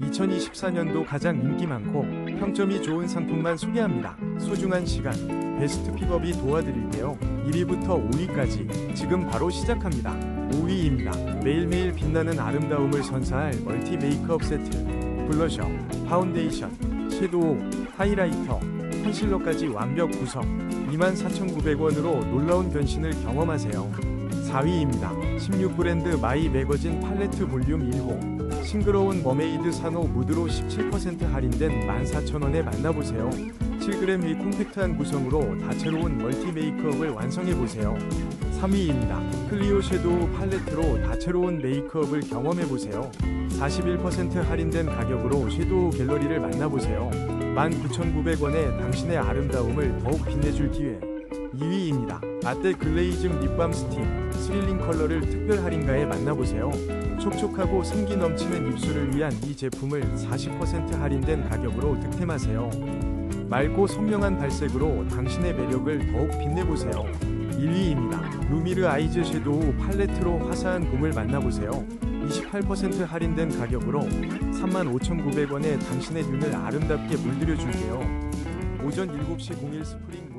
2024년도 가장 인기 많고 평점이 좋은 상품만 소개합니다. 소중한 시간, 베스트 픽업이 도와드릴게요. 1위부터 5위까지 지금 바로 시작합니다. 5위입니다. 매일매일 빛나는 아름다움을 선사할 멀티 메이크업 세트. 블러셔, 파운데이션, 섀도우, 하이라이터, 컨실러까지 완벽 구성. 24,900원으로 놀라운 변신을 경험하세요. 4위입니다. 16브랜드 마이 매거진 팔레트 볼륨 1호. 싱그러운 머메이드 산호 무드로 17% 할인된 14,000원에 만나보세요. 7g 의 콤팩트한 구성으로 다채로운 멀티 메이크업을 완성해보세요. 3위입니다. 클리오 섀도우 팔레트로 다채로운 메이크업을 경험해보세요. 41% 할인된 가격으로 섀도우 갤러리를 만나보세요. 19,900원에 당신의 아름다움을 더욱 빛내줄 기회. 2위입니다. 라떼 글레이즘 립밤 스틱 스릴링 컬러를 특별 할인가에 만나보세요. 촉촉하고 생기 넘치는 입술을 위한 이 제품을 40% 할인된 가격으로 득템하세요. 맑고 선명한 발색으로 당신의 매력을 더욱 빛내보세요. 1위입니다. 루미르 아이즈 섀도우 팔레트로 화사한 봄을 만나보세요. 28% 할인된 가격으로 35,900원에 당신의 눈을 아름답게 물들여줄게요. 오전 7시 01 스프링